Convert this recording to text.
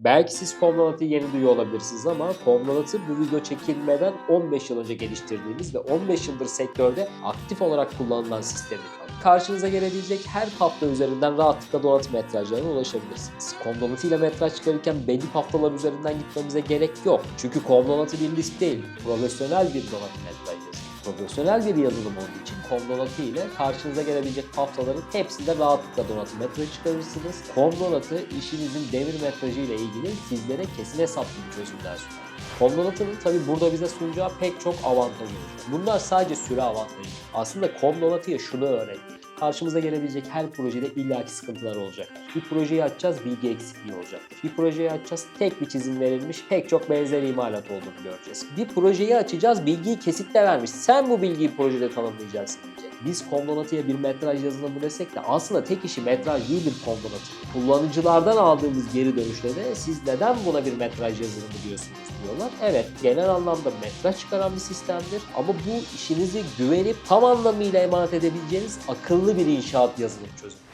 Belki siz Commonwealth'ı yeni duyuyor olabilirsiniz ama Commonwealth'ı bu video çekilmeden 15 yıl önce geliştirdiğimiz ve 15 yıldır sektörde aktif olarak kullanılan sistemi Karşınıza gelebilecek her hafta üzerinden rahatlıkla donatım metrajlarına ulaşabilirsiniz. Comdonatı ile metraj çıkarırken belli haftalar üzerinden gitmemize gerek yok. Çünkü Comdonatı bir list değil, profesyonel bir donatım metraj yazılımı. Profesyonel bir yazılım olduğu için Comdonatı ile karşınıza gelebilecek haftaların hepsinde rahatlıkla donatım metrajı çıkarırsınız. Comdonatı işinizin devir metrajı ile ilgili sizlere kesin hesaplı bir çözümler sunar. Comdonatı'nın tabi burada bize sunacağı pek çok avantajı olacak. Bunlar sadece süre avantajı. Aslında Comdonatı'ya şunu öğrenin. Karşımıza gelebilecek her projede illaki sıkıntılar olacak. Bir projeyi açacağız, bilgi eksikliği olacak. Bir projeyi açacağız, tek bir çizim verilmiş, pek çok benzer imalat olduğunu göreceğiz. Bir projeyi açacağız, bilgiyi kesitle vermiş. Sen bu bilgiyi projede tanımlayacaksın diyecek. Biz Comdonatı'ya bir metraj yazılımı desek de aslında tek işi metraj değil bir Comdonatı. Kullanıcılardan aldığımız geri dönüşte de siz neden buna bir metraj yazılımı diyorsunuz diyorlar. Evet genel anlamda metraj çıkaran bir sistemdir ama bu işinizi güvenip tam anlamıyla emanet edebileceğiniz akıllı bir inşaat yazılım çözümü.